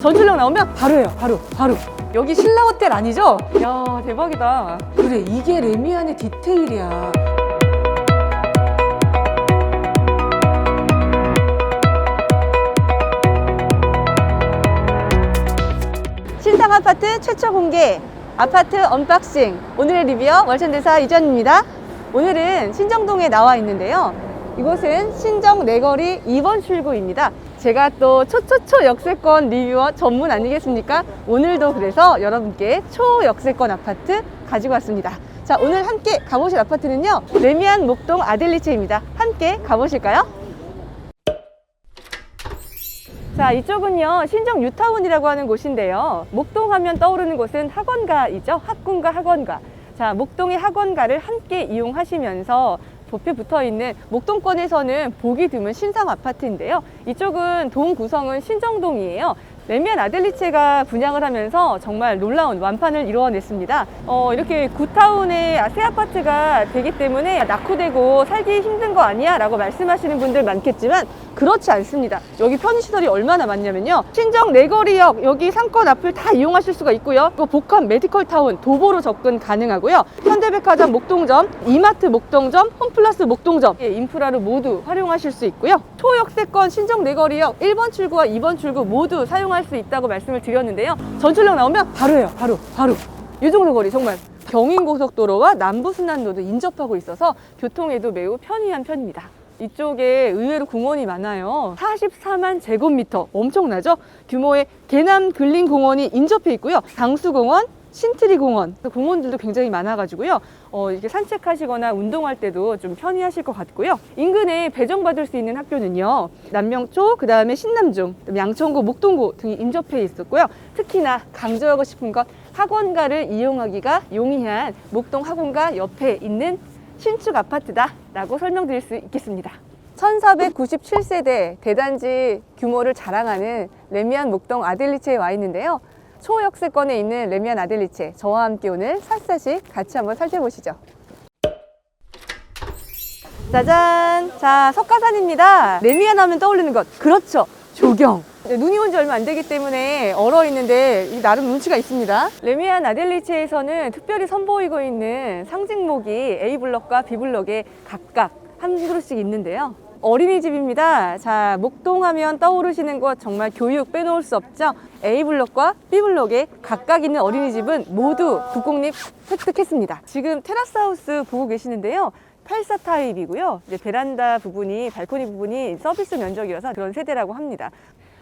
전출력 나오면 바로 해요. 바로, 바로. 여기 신라 호텔 아니죠? 야, 대박이다. 그래, 이게 레미안의 디테일이야. 신상 아파트 최초 공개 아파트 언박싱 오늘의 리뷰어 월천대사 이전입니다 오늘은 신정동에 나와 있는데요 이곳은 신정 내거리 2번 출구입니다 제가 또 초초초 역세권 리뷰어 전문 아니겠습니까 오늘도 그래서 여러분께 초역세권 아파트 가지고 왔습니다 자 오늘 함께 가보실 아파트는요 레미안 목동 아델리체입니다 함께 가보실까요? 자, 이쪽은요, 신정 뉴타운이라고 하는 곳인데요. 목동 하면 떠오르는 곳은 학원가이죠. 학군과 학원가. 자, 목동의 학원가를 함께 이용하시면서 도표 붙어 있는 목동권에서는 보기 드문 신상 아파트인데요. 이쪽은 동 구성은 신정동이에요. 레미안 아델리체가 분양을 하면서 정말 놀라운 완판을 이루어냈습니다. 어, 이렇게 구타운의 새 아파트가 되기 때문에 낙후되고 살기 힘든 거 아니야? 라고 말씀하시는 분들 많겠지만 그렇지 않습니다. 여기 편의시설이 얼마나 많냐면요. 신정 내거리역 여기 상권 앞을 다 이용하실 수가 있고요. 또 복합 메디컬타운 도보로 접근 가능하고요. 현대백화점 목동점, 이마트 목동점, 홈플러스 목동점 예, 인프라를 모두 활용하실 수 있고요. 초역세권 신정 내거리역 1번 출구와 2번 출구 모두 사용 할 수 있다고 말씀을 드렸는데요. 전출력 나오면 바로 해요. 바로 바로. 이 정도 거리 정말 경인고속도로와 남부순환로도 인접하고 있어서 교통에도 매우 편리한 편입니다. 이쪽에 의외로 공원이 많아요. 44만 제곱미터 엄청나죠? 규모의 개남 근린공원이 인접해 있고요. 당수공원, 신트리 공원 공원들도 굉장히 많아가지고요. 어, 이렇게 산책하시거나 운동할 때도 좀 편리하실 것 같고요. 인근에 배정받을 수 있는 학교는요. 남명초, 그 다음에 신남중, 양천구, 목동구 등이 인접해 있었고요. 특히나 강조하고 싶은 것 학원가를 이용하기가 용이한 목동 학원가 옆에 있는 신축 아파트다 라고 설명드릴 수 있겠습니다. 1497세대 대단지 규모를 자랑하는 레미안 목동 아델리체에 와 있는데요. 초역세권에 있는 레미안 아델리체 저와 함께 오늘 샅샅이 같이 한번 살펴보시죠. 짜잔! 자, 석가산입니다. 레미안 하면 떠오르는 것. 그렇죠. 조경. 네, 눈이 온 지 얼마 안 되기 때문에 얼어 있는데 이 나름 눈치가 있습니다. 레미안 아델리체에서는 특별히 선보이고 있는 상징목이 A블럭과 B블럭에 각각 한 그루씩 있는데요. 어린이집입니다. 자, 목동하면 떠오르시는 것 정말 교육 빼놓을 수 없죠. A블럭과 B블럭에 각각 있는 어린이집은 모두 국공립 획득했습니다. 지금 테라스하우스 보고 계시는데요. 84 타입이고요. 이제 베란다 부분이, 발코니 부분이 서비스 면적이어서 그런 세대라고 합니다.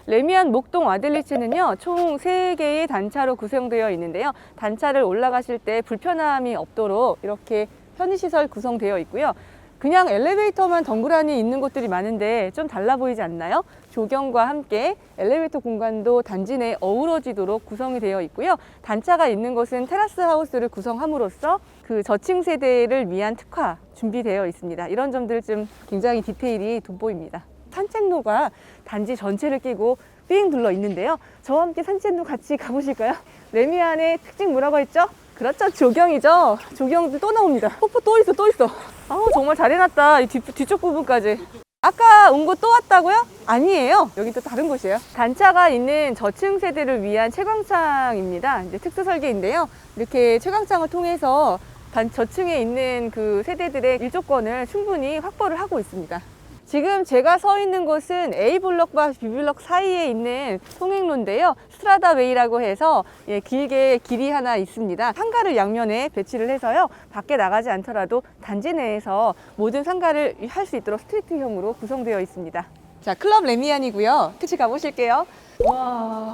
레미안 목동 아델리체는요, 총 3개의 단차로 구성되어 있는데요. 단차를 올라가실 때 불편함이 없도록 이렇게 편의시설 구성되어 있고요. 그냥 엘리베이터만 덩그러니 있는 곳들이 많은데 좀 달라 보이지 않나요? 조경과 함께 엘리베이터 공간도 단지 내에 어우러지도록 구성이 되어 있고요. 단차가 있는 곳은 테라스 하우스를 구성함으로써 그 저층 세대를 위한 특화 준비되어 있습니다. 이런 점들 좀 굉장히 디테일이 돋보입니다. 산책로가 단지 전체를 끼고 삥 둘러 있는데요. 저와 함께 산책로 같이 가보실까요? 레미안의 특징 뭐라고 했죠? 그렇죠. 조경이죠. 조경도 또 나옵니다. 폭포 또 있어, 또 있어. 아우, 정말 잘 해놨다. 이 뒤, 뒤쪽 부분까지. 아까 온 곳 또 왔다고요? 아니에요. 여기 또 다른 곳이에요. 단차가 있는 저층 세대를 위한 채광창입니다. 이제 특수 설계인데요. 이렇게 채광창을 통해서 단 저층에 있는 그 세대들의 일조권을 충분히 확보를 하고 있습니다. 지금 제가 서 있는 곳은 A블럭과 B블럭 사이에 있는 통행로인데요. 스트라다 웨이라고 해서 예, 길게 길이 하나 있습니다. 상가를 양면에 배치를 해서요. 밖에 나가지 않더라도 단지 내에서 모든 상가를 할 수 있도록 스트리트형으로 구성되어 있습니다. 자, 클럽 레미안이고요. 같이 가보실게요. 와,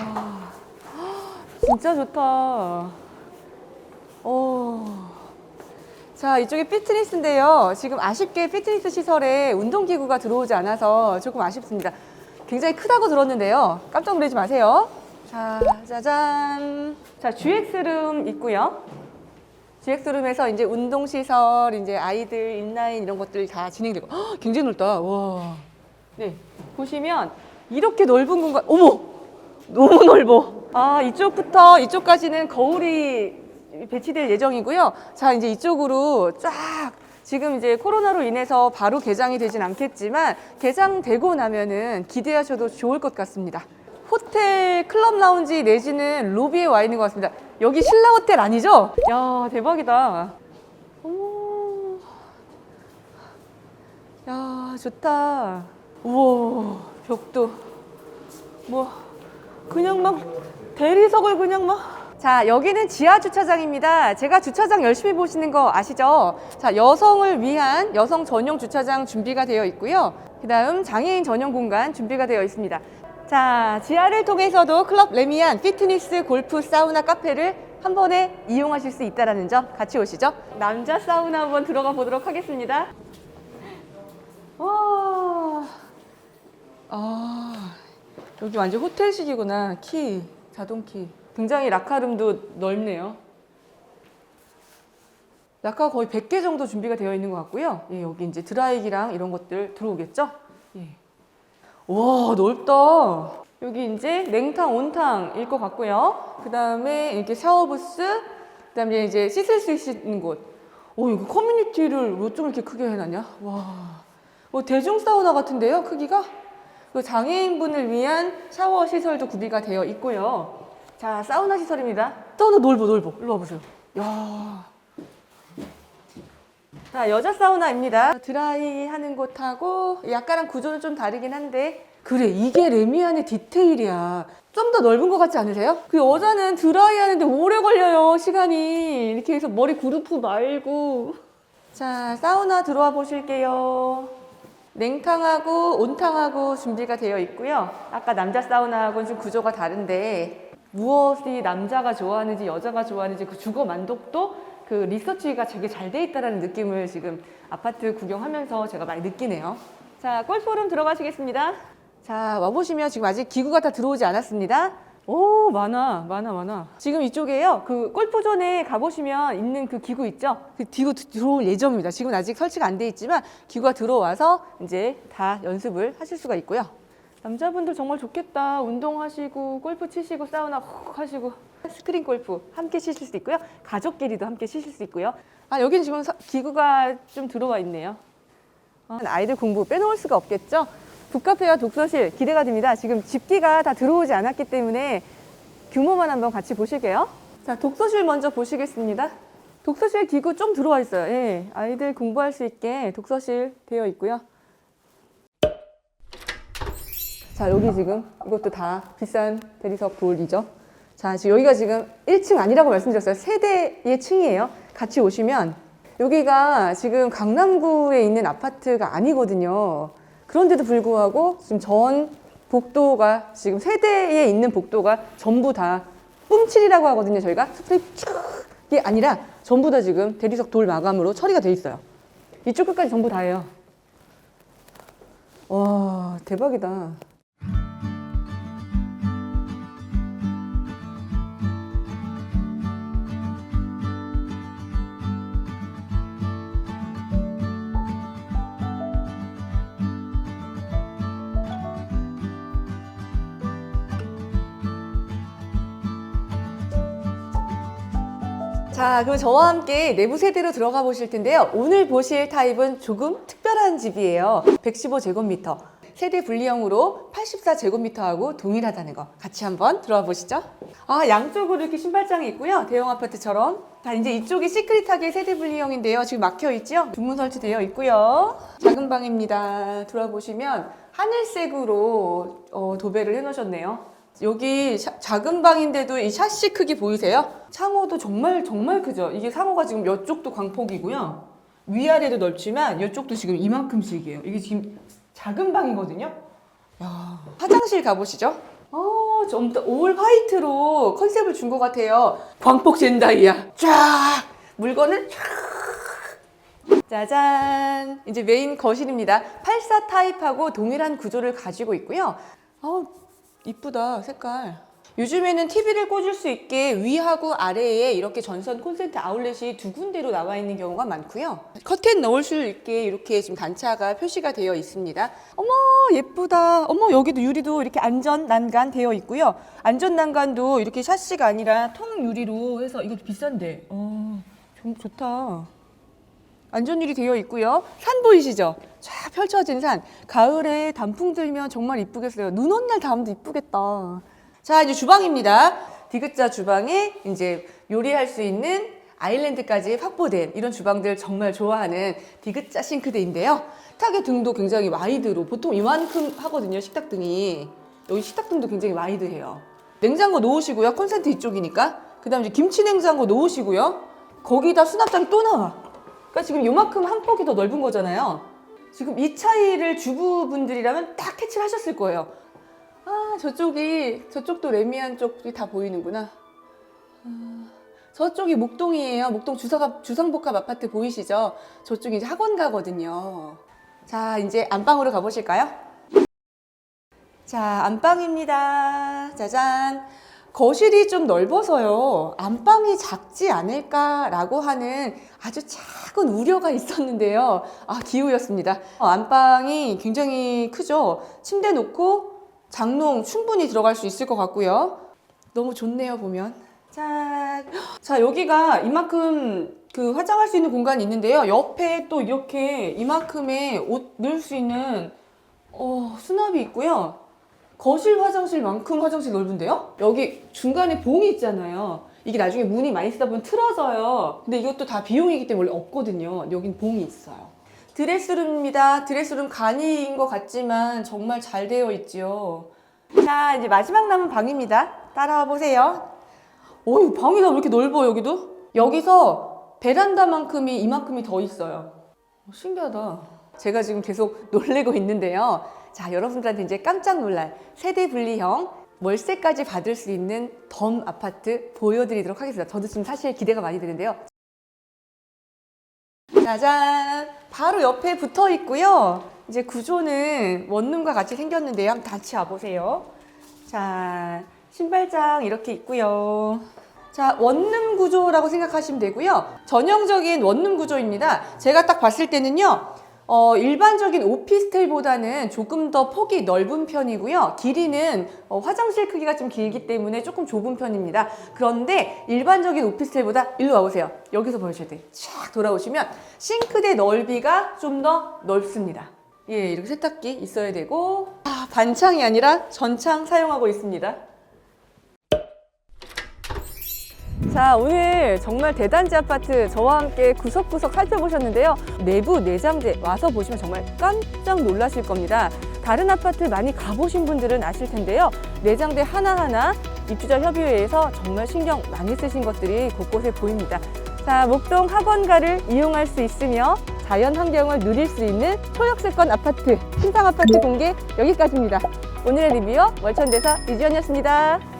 진짜 좋다. 오. 자, 이쪽이 피트니스인데요. 지금 아쉽게 피트니스 시설에 운동기구가 들어오지 않아서 조금 아쉽습니다. 굉장히 크다고 들었는데요. 깜짝 놀라지 마세요. 자, 짜잔. 자, GX룸 있고요. GX룸에서 이제 운동시설, 이제 아이들 인라인 이런 것들이 다 진행되고, 헉, 굉장히 넓다. 와. 네. 보시면 이렇게 넓은 공간, 어머! 너무 넓어. 아, 이쪽부터 이쪽까지는 거울이 배치될 예정이고요. 자, 이제 이쪽으로 쫙 지금 이제 코로나로 인해서 바로 개장이 되진 않겠지만 개장되고 나면은 기대하셔도 좋을 것 같습니다. 호텔 클럽 라운지 내지는 로비에 와 있는 것 같습니다. 여기 신라 호텔 아니죠? 야 대박이다. 어머. 야 좋다. 우와 벽도 뭐 그냥 막 대리석을 그냥 막. 자 여기는 지하 주차장입니다. 제가 주차장 열심히 보시는 거 아시죠? 자 여성을 위한 여성 전용 주차장 준비가 되어 있고요. 그 다음 장애인 전용 공간 준비가 되어 있습니다. 자 지하를 통해서도 클럽 레미안 피트니스 골프 사우나 카페를 한 번에 이용하실 수 있다는 점 같이 오시죠. 남자 사우나 한번 들어가 보도록 하겠습니다. 와. 아, 여기 완전 호텔식이구나. 키, 자동 키. 굉장히 라카룸도 넓네요. 라카 거의 100개 정도 준비가 되어 있는 것 같고요. 예, 여기 이제 드라이기랑 이런 것들 들어오겠죠? 예. 와, 넓다. 여기 이제 냉탕, 온탕일 것 같고요. 그 다음에 이렇게 샤워부스, 그 다음에 이제 씻을 수 있는 곳. 오, 이거 커뮤니티를 왜 좀 이렇게 크게 해놨냐? 와. 뭐 대중 사우나 같은데요, 크기가? 그 장애인분을 위한 샤워 시설도 구비가 되어 있고요. 자, 사우나 시설입니다. 사우나 넓어, 넓어. 일로 와보세요. 야. 자, 여자 사우나입니다. 드라이 하는 곳하고 약간은 구조는 좀 다르긴 한데 그래, 이게 레미안의 디테일이야. 좀 더 넓은 것 같지 않으세요? 그 여자는 드라이 하는데 오래 걸려요, 시간이. 이렇게 해서 머리 그루프 말고. 자, 사우나 들어와 보실게요. 냉탕하고 온탕하고 준비가 되어 있고요. 아까 남자 사우나하고는 좀 구조가 다른데 무엇이 남자가 좋아하는지 여자가 좋아하는지 그 주거 만족도 그 리서치가 되게 잘 돼 있다라는 느낌을 지금 아파트 구경하면서 제가 많이 느끼네요. 자, 골프룸 들어가시겠습니다. 자, 와보시면 지금 아직 기구가 다 들어오지 않았습니다. 오, 많아, 많아, 많아. 지금 이쪽에요. 그 골프존에 가보시면 있는 그 기구 있죠? 그 기구 드- 들어올 예정입니다. 지금 아직 설치가 안 돼 있지만 기구가 들어와서 이제 다 연습을 하실 수가 있고요. 남자분들 정말 좋겠다. 운동하시고, 골프 치시고, 사우나 훅 하시고, 스크린 골프 함께 치실 수 있고요. 가족끼리도 함께 치실 수 있고요. 아, 여기는 지금 서- 기구가 좀 들어와 있네요. 어, 아이들 공부 빼놓을 수가 없겠죠? 북카페와 독서실 기대가 됩니다. 지금 집기가 다 들어오지 않았기 때문에 규모만 한번 같이 보실게요. 자, 독서실 먼저 보시겠습니다. 독서실 기구 좀 들어와 있어요. 예, 아이들 공부할 수 있게 독서실 되어 있고요. 자, 여기 지금 이것도 다 비싼 대리석 돌이죠. 자, 지금 여기가 지금 1층 아니라고 말씀드렸어요. 세대의 층이에요. 같이 오시면 여기가 지금 강남구에 있는 아파트가 아니거든요. 그런데도 불구하고 지금 전 복도가 지금 세대에 있는 복도가 전부 다 뿜칠이라고 하거든요. 저희가 스프레이 아니라 전부 다 지금 대리석 돌 마감으로 처리가 돼 있어요. 이쪽 끝까지 전부 다예요. 와 대박이다. 자, 그럼 저와 함께 내부 세대로 들어가 보실 텐데요. 오늘 보실 타입은 조금 특별한 집이에요. 115제곱미터. 세대 분리형으로 84제곱미터하고 동일하다는 거 같이 한번 들어와 보시죠. 아, 양쪽으로 이렇게 신발장이 있고요. 대형 아파트처럼. 자, 이제 이쪽이 시크릿하게 세대 분리형인데요. 지금 막혀 있죠? 중문 설치되어 있고요. 작은 방입니다. 들어와 보시면 하늘색으로 어, 도배를 해 놓으셨네요. 여기 샤- 작은 방인데도 이 샤시 크기 보이세요? 창호도 정말 정말 크죠? 이게 상호가 지금 이쪽도 광폭이고요. 위아래도 넓지만 이쪽도 지금 이만큼씩이에요. 이게 지금 작은 방이거든요. 야, 화장실 가보시죠. 어, 전부 다올 화이트로 컨셉을 준 것 같아요. 광폭 젠다이야. 쫙! 물건을 쫙! 짜잔! 이제 메인 거실입니다. 84 타입하고 동일한 구조를 가지고 있고요. 어, 이쁘다, 색깔. 요즘에는 TV를 꽂을 수 있게 위하고 아래에 이렇게 전선 콘센트 아울렛이 두 군데로 나와 있는 경우가 많고요. 커튼 넣을 수 있게 이렇게 지금 단차가 표시가 되어 있습니다. 어머, 예쁘다. 어머, 여기도 유리도 이렇게 안전 난간 되어 있고요. 안전 난간도 이렇게 샤시가 아니라 통 유리로 해서 이것도 비싼데. 어, 좀 좋다. 안전율이 되어 있고요. 산 보이시죠? 쫙 펼쳐진 산. 가을에 단풍 들면 정말 이쁘겠어요. 눈 온 날 다음도 이쁘겠다. 자, 이제 주방입니다. 디귿자 주방에 이제 요리할 수 있는 아일랜드까지 확보된 이런 주방들 정말 좋아하는 디귿자 싱크대인데요. 식탁의 등도 굉장히 와이드로 보통 이만큼 하거든요. 식탁 등이. 여기 식탁 등도 굉장히 와이드해요. 냉장고 놓으시고요. 콘센트 이쪽이니까. 그 다음에 김치 냉장고 놓으시고요. 거기다 수납장이 또 나와. 그러니까 지금 요만큼 한 폭이 더 넓은 거잖아요. 지금 이 차이를 주부분들이라면 딱 캐치를 하셨을 거예요. 아, 저쪽이, 저쪽도 레미안 쪽이 다 보이는구나. 아, 저쪽이 목동이에요. 목동 주사가, 주상복합 아파트 보이시죠? 저쪽이 이제 학원가거든요. 자, 이제 안방으로 가보실까요? 자, 안방입니다. 짜잔. 거실이 좀 넓어서요. 안방이 작지 않을까라고 하는 아주 작은 우려가 있었는데요. 아, 기우였습니다. 어, 안방이 굉장히 크죠. 침대 놓고 장롱 충분히 들어갈 수 있을 것 같고요. 너무 좋네요, 보면. 자, 자, 여기가 이만큼 그 화장할 수 있는 공간이 있는데요. 옆에 또 이렇게 이만큼의 옷 넣을 수 있는 어, 수납이 있고요. 거실 화장실만큼 화장실 넓은데요? 여기 중간에 봉이 있잖아요. 이게 나중에 문이 많이 쓰다 보면 틀어져요. 근데 이것도 다 비용이기 때문에 원래 없거든요. 여긴 봉이 있어요. 드레스룸입니다. 드레스룸 간이인 것 같지만 정말 잘 되어 있죠. 자, 이제 마지막 남은 방입니다. 따라와 보세요. 어이, 방이 다 왜 이렇게 넓어, 여기도? 여기서 베란다만큼이 이만큼이 더 있어요. 어, 신기하다. 제가 지금 계속 놀래고 있는데요. 자, 여러분들한테 이제 깜짝 놀랄 세대 분리형 월세까지 받을 수 있는 덤 아파트 보여드리도록 하겠습니다. 저도 지금 사실 기대가 많이 되는데요. 짜잔! 바로 옆에 붙어 있고요. 이제 구조는 원룸과 같이 생겼는데요. 한번 같이 와보세요. 자, 신발장 이렇게 있고요. 자, 원룸 구조라고 생각하시면 되고요. 전형적인 원룸 구조입니다. 제가 딱 봤을 때는요. 어, 일반적인 오피스텔보다는 조금 더 폭이 넓은 편이고요. 길이는 어, 화장실 크기가 좀 길기 때문에 조금 좁은 편입니다. 그런데 일반적인 오피스텔보다 일로 와보세요. 여기서 돼. 쫙 돌아오시면 싱크대 넓이가 좀 더 넓습니다. 예, 이렇게 세탁기 있어야 되고 아, 반창이 아니라 전창 사용하고 있습니다. 자, 오늘 정말 대단지 아파트 저와 함께 구석구석 살펴보셨는데요. 내부 내장재 와서 보시면 정말 깜짝 놀라실 겁니다. 다른 아파트 많이 가보신 분들은 아실 텐데요. 내장재 하나하나 입주자 협의회에서 정말 신경 많이 쓰신 것들이 곳곳에 보입니다. 자, 목동 학원가를 이용할 수 있으며 자연 환경을 누릴 수 있는 초역세권 아파트, 신상 아파트 공개 여기까지입니다. 오늘의 리뷰어 월천대사 이지연이었습니다.